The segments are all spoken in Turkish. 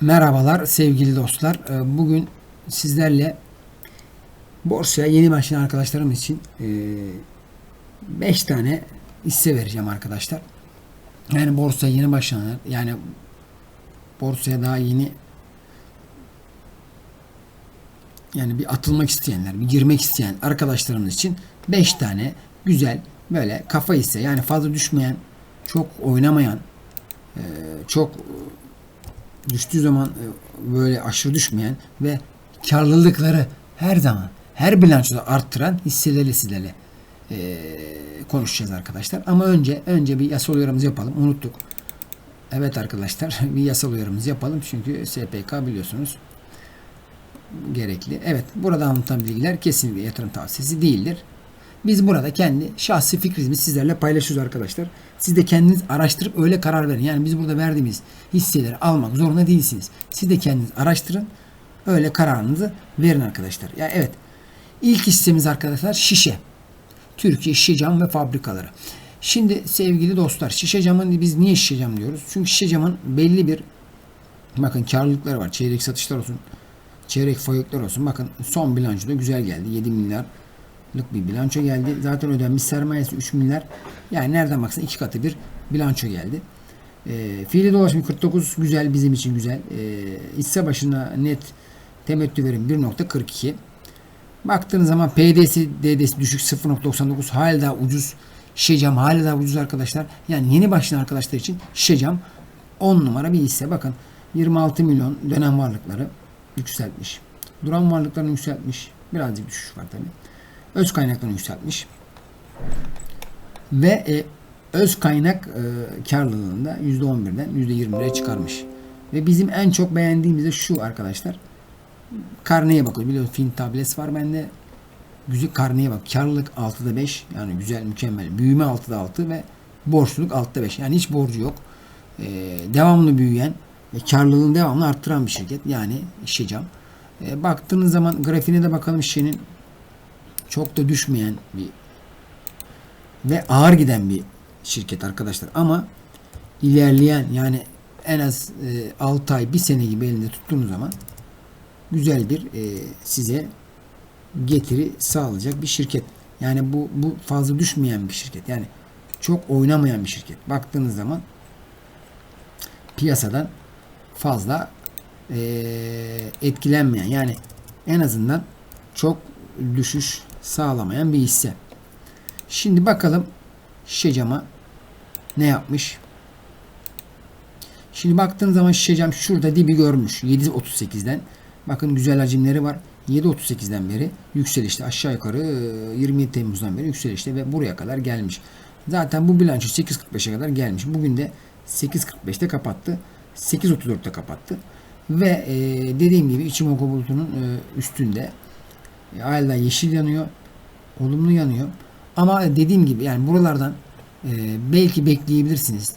Merhabalar sevgili dostlar. Ee, Bugün sizlerle borsaya yeni başlayan arkadaşlarım için 5 tane hisse vereceğim arkadaşlar. Yani borsaya yeni başlayanlar yani borsaya daha yeni yani bir atılmak isteyenler, bir girmek isteyen arkadaşlarımız için 5 tane güzel böyle kafa hisse yani fazla düşmeyen, çok oynamayan, e, çok düştüğü zaman e, böyle aşırı düşmeyen ve karlılıkları her zaman her bilançoda arttıran hisseleri sizlerle e, konuşacağız arkadaşlar. Ama önce önce bir yasal uyarımızı yapalım. Unuttuk. Evet arkadaşlar bir yasal uyarımızı yapalım. Çünkü SPK biliyorsunuz gerekli. Evet burada anlatan bilgiler kesinlikle yatırım tavsiyesi değildir. Biz burada kendi şahsi fikrimizi sizlerle paylaşıyoruz arkadaşlar. Siz de kendiniz araştırıp öyle karar verin. Yani biz burada verdiğimiz hisseleri almak zorunda değilsiniz. Siz de kendiniz araştırın. Öyle kararınızı verin arkadaşlar. Ya evet. İlk hissemiz arkadaşlar şişe. Türkiye Şişe Cam ve Fabrikaları. Şimdi sevgili dostlar şişe camın biz niye şişe cam diyoruz? Çünkü şişe camın belli bir bakın karlılıkları var. Çeyrek satışlar olsun. Çeyrek fayoklar olsun. Bakın son bilançoda güzel geldi. 7 milyar bir bilanço geldi. Zaten ödenmiş sermayesi 3 milyar. Yani nereden baksan iki katı bir bilanço geldi. E, fiili dolaşım 49 güzel bizim için güzel. E, hisse başına net temettü verim 1.42. Baktığınız zaman PD'si, DD'si düşük 0.99 hala daha ucuz. Şişe hala daha ucuz arkadaşlar. Yani yeni başlayan arkadaşlar için şişe cam 10 numara bir hisse. Bakın 26 milyon dönem varlıkları yükseltmiş. Duran varlıklarını yükseltmiş. Birazcık düşüş var tabii öz kaynaklarını yükseltmiş. Ve e, öz kaynak e, karlılığında %11'den %20'ye çıkarmış. Ve bizim en çok beğendiğimiz de şu arkadaşlar. Karneye bakıyoruz. Biliyorsunuz film tablet var bende. Güzel karneye bak. Karlılık 6'da 5. Yani güzel mükemmel. Büyüme 6'da 6 ve borçluluk 6'da 5. Yani hiç borcu yok. Ee, devamlı büyüyen ve karlılığını devamlı arttıran bir şirket. Yani Şecam. Ee, baktığınız zaman grafiğine de bakalım şişenin çok da düşmeyen bir ve ağır giden bir şirket arkadaşlar. Ama ilerleyen yani en az e, 6 ay 1 sene gibi elinde tuttuğunuz zaman güzel bir e, size getiri sağlayacak bir şirket. Yani bu bu fazla düşmeyen bir şirket. Yani çok oynamayan bir şirket. Baktığınız zaman piyasadan fazla e, etkilenmeyen yani en azından çok düşüş sağlamayan bir hisse. Şimdi bakalım şişe cama ne yapmış? Şimdi baktığın zaman şişe cam şurada dibi görmüş. 7.38'den. Bakın güzel hacimleri var. 7.38'den beri yükselişte aşağı yukarı 27 Temmuz'dan beri yükselişte ve buraya kadar gelmiş. Zaten bu bilanço 8.45'e kadar gelmiş. Bugün de 8.45'te kapattı. 8.34'te kapattı. Ve e, dediğim gibi Ichimoku bulutunun e, üstünde e, hala yeşil yanıyor. Olumlu yanıyor. Ama dediğim gibi yani buralardan e, belki bekleyebilirsiniz.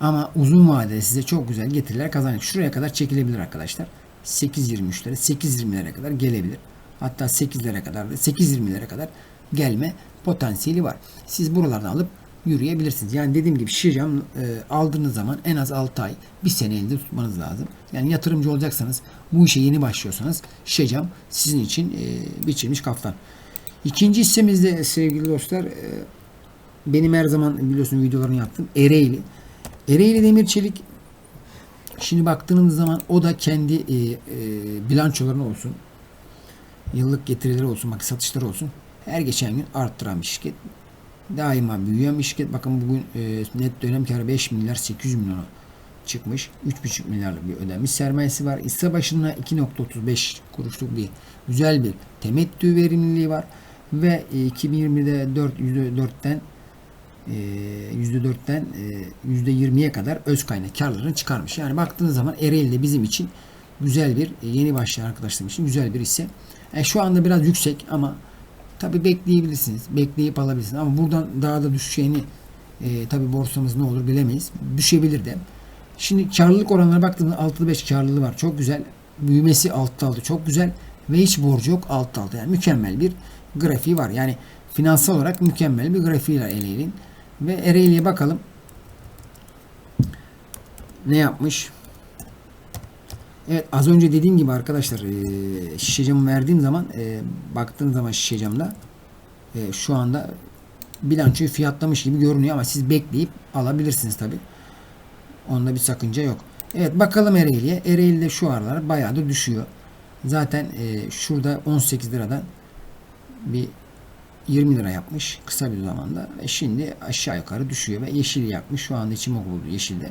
Ama uzun vadede size çok güzel getiriler kazanacak. Şuraya kadar çekilebilir arkadaşlar. 8.23'lere 8.20'lere kadar gelebilir. Hatta 8'lere kadar da 8.20'lere kadar gelme potansiyeli var. Siz buralardan alıp yürüyebilirsiniz. Yani dediğim gibi Şircam e, aldığınız zaman en az 6 ay, bir sene elinde tutmanız lazım. Yani yatırımcı olacaksanız, bu işe yeni başlıyorsanız Şircam sizin için e, biçilmiş kaftan. İkinci hissemizde sevgili dostlar e, benim her zaman biliyorsun videolarını yaptım. Ereğli. Ereğli Demir Çelik şimdi baktığınız zaman o da kendi e, e, bilançolarını olsun yıllık getirileri olsun bak satışları olsun her geçen gün arttıran bir şirket daima büyüyen bir şirket. Bakın bugün e, net dönem karı 5 milyar 800 milyona çıkmış. 3,5 milyarlık bir ödenmiş sermayesi var. Hisse başına 2.35 kuruşluk bir güzel bir temettü verimliliği var. Ve 2020'de 4 %4'ten %4'ten %20'ye kadar öz kaynak karlarını çıkarmış. Yani baktığınız zaman Ereğli bizim için güzel bir yeni başlayan arkadaşlarım için güzel bir hisse. Yani şu anda biraz yüksek ama Tabi bekleyebilirsiniz. Bekleyip alabilirsiniz. Ama buradan daha da düşeceğini e, tabi borsamız ne olur bilemeyiz. Düşebilir de. Şimdi karlılık oranlarına baktığımızda 6'da 5 karlılığı var. Çok güzel. Büyümesi 6'da 6 çok güzel. Ve hiç borcu yok 6'da 6. Yani mükemmel bir grafiği var. Yani finansal olarak mükemmel bir grafiği var. Ve Ereğli'ye bakalım. Ne yapmış? Evet az önce dediğim gibi arkadaşlar e, şişe camı verdiğim zaman e, baktığım zaman şişe camda e, şu anda bilançoyu fiyatlamış gibi görünüyor ama siz bekleyip alabilirsiniz tabi. Onda bir sakınca yok. Evet bakalım Ereğli'ye. Ereğli'de şu aralar bayağı da düşüyor. Zaten e, şurada 18 liradan bir 20 lira yapmış kısa bir zamanda. Ve şimdi aşağı yukarı düşüyor ve yeşili yapmış. Şu anda içim buldu yeşilde.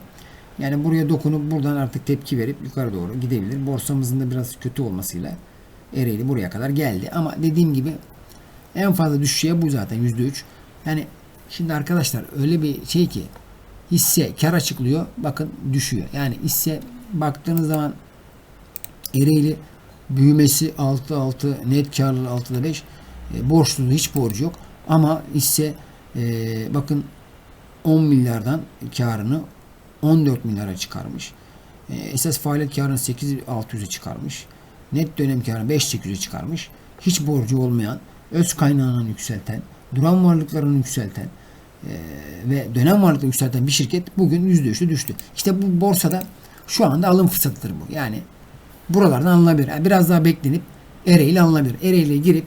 Yani buraya dokunup buradan artık tepki verip yukarı doğru gidebilir. Borsamızın da biraz kötü olmasıyla Ereğli buraya kadar geldi. Ama dediğim gibi en fazla düşüşe bu zaten %3. Yani şimdi arkadaşlar öyle bir şey ki hisse kar açıklıyor bakın düşüyor. Yani hisse baktığınız zaman Ereğli büyümesi 6-6 net karlılığı 6'da 5 e, borçluluğu hiç borcu yok ama hisse e, bakın 10 milyardan karını 14 milyara çıkarmış. Esas faaliyet karını 8600'e çıkarmış. Net dönem karını 5800'e çıkarmış. Hiç borcu olmayan, öz kaynağını yükselten, duran varlıklarını yükselten e, ve dönem varlıklarını yükselten bir şirket bugün %3'ü düştü. İşte bu borsada şu anda alım fırsatıdır bu. Yani buralardan alınabilir. Yani biraz daha beklenip Ereğli alınabilir. Ereğli'ye girip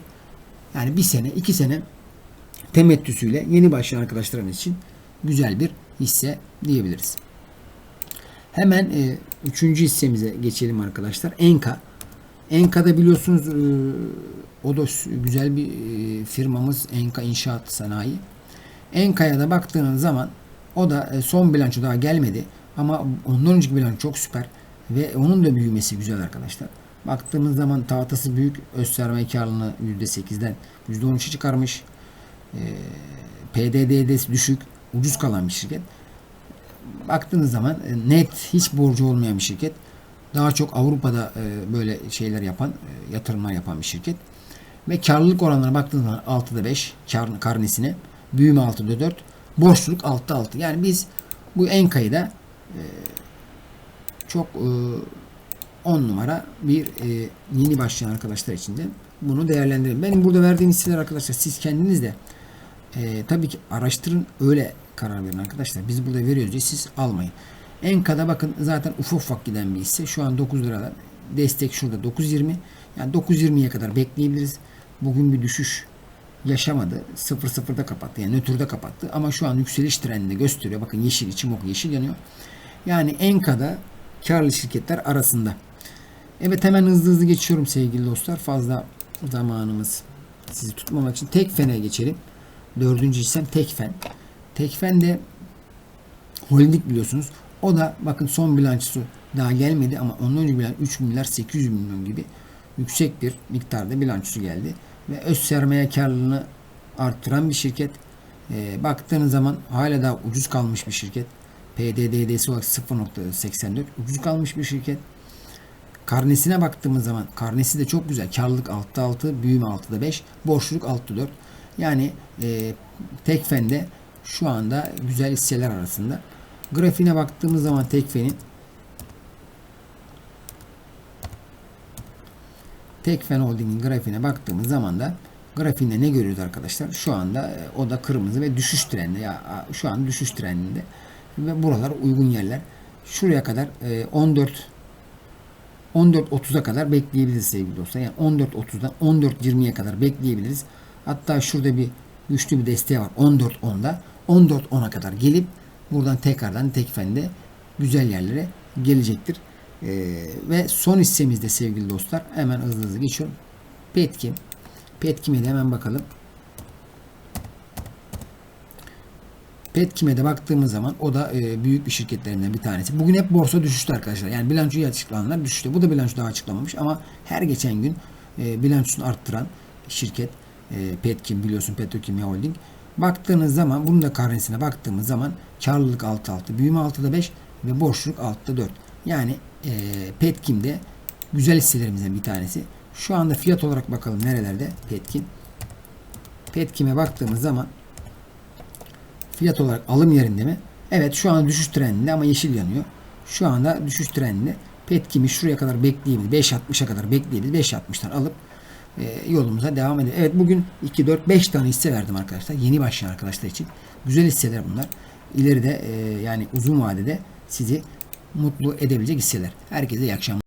yani bir sene, iki sene temettüsüyle yeni başlayan arkadaşlarımız için güzel bir hisse diyebiliriz. Hemen e, üçüncü hissemize geçelim arkadaşlar. Enka. Enka'da biliyorsunuz e, o da güzel bir e, firmamız Enka İnşaat Sanayi. Enka'ya da baktığınız zaman o da e, son bilanço daha gelmedi. Ama ondan önceki bilanço çok süper. Ve onun da büyümesi güzel arkadaşlar. Baktığımız zaman tahtası büyük. Öz sermaye karlılığını %8'den %13'e çıkarmış. E, PDD'si düşük. Ucuz kalan bir şirket. Baktığınız zaman e, net hiç borcu olmayan bir şirket. Daha çok Avrupa'da e, böyle şeyler yapan, e, yatırımlar yapan bir şirket. Ve karlılık oranlarına baktığınız zaman 6'da 5 kar, karnesine. Büyüme 6'da 4. Borçluluk 6'da 6. Yani biz bu Enka'yı da çok e, 10 numara bir yeni başlayan arkadaşlar için de bunu değerlendirin. Benim burada verdiğim hisseler arkadaşlar siz kendiniz de e, tabii ki araştırın öyle karar verin arkadaşlar. Biz burada veriyoruz diye siz almayın. Enka'da bakın zaten ufak ufak giden bir hisse. Şu an 9 liradan destek şurada 9.20. Yani 9.20'ye kadar bekleyebiliriz. Bugün bir düşüş yaşamadı. 0.0'da kapattı. Yani nötrde kapattı. Ama şu an yükseliş trendinde gösteriyor. Bakın yeşil içim ok yeşil yanıyor. Yani Enka'da karlı şirketler arasında. Evet hemen hızlı hızlı geçiyorum sevgili dostlar. Fazla zamanımız sizi tutmamak için Tekfen'e geçelim. Dördüncü hissem Tekfen. Tekfen de holding biliyorsunuz. O da bakın son bilançosu daha gelmedi ama ondan önce bilanço 3 milyar 800 milyon gibi yüksek bir miktarda bilançosu geldi. Ve öz sermaye karlılığını arttıran bir şirket. E, baktığınız zaman hala daha ucuz kalmış bir şirket. PDD'si olarak 0.84 ucuz kalmış bir şirket. Karnesine baktığımız zaman karnesi de çok güzel. Karlılık 6'da 6, büyüme 6'da 5, borçluluk 6'da 4. Yani e, Tekfen'de şu anda güzel hisseler arasında. Grafiğine baktığımız zaman Tekfen'in Tekfen Holding'in grafiğine baktığımız zaman da grafiğinde ne görüyoruz arkadaşlar? Şu anda e, o da kırmızı ve düşüş trendinde. Ya şu an düşüş trendinde ve buralar uygun yerler. Şuraya kadar e, 14 14.30'a kadar bekleyebiliriz sevgili dostlar. Yani 14.30'dan 14.20'ye kadar bekleyebiliriz. Hatta şurada bir güçlü bir desteği var 14.10'da. 14.10'a kadar gelip buradan tekrardan tekfende güzel yerlere gelecektir. Ee, ve son hissemizde sevgili dostlar hemen hızlı hızlı geçiyorum. Petkim. Petkim'e de hemen bakalım. Petkim'e de baktığımız zaman o da e, büyük bir şirketlerinden bir tanesi. Bugün hep borsa düşüştü arkadaşlar. Yani bilançoyu açıklananlar düşüştü. Bu da bilanço daha açıklamamış ama her geçen gün e, bilançosunu arttıran şirket e, Petkim biliyorsun Petrokimya Holding. Baktığınız zaman bunun da karnesine baktığımız zaman karlılık 6.6, büyüme 6'da 5 ve borçluluk 6'da 4. Yani e, Petkim'de güzel hisselerimizden bir tanesi. Şu anda fiyat olarak bakalım nerelerde Petkim. Petkim'e baktığımız zaman fiyat olarak alım yerinde mi? Evet şu an düşüş trendinde ama yeşil yanıyor. Şu anda düşüş trendinde. Petkim'i şuraya kadar bekleyebilir. 5.60'a kadar bekleyebilir. 5.60'tan alıp e, yolumuza devam edelim. Evet bugün 2, 4, 5 tane hisse verdim arkadaşlar. Yeni başlayan arkadaşlar için. Güzel hisseler bunlar. İleride e, yani uzun vadede sizi mutlu edebilecek hisseler. Herkese iyi akşamlar.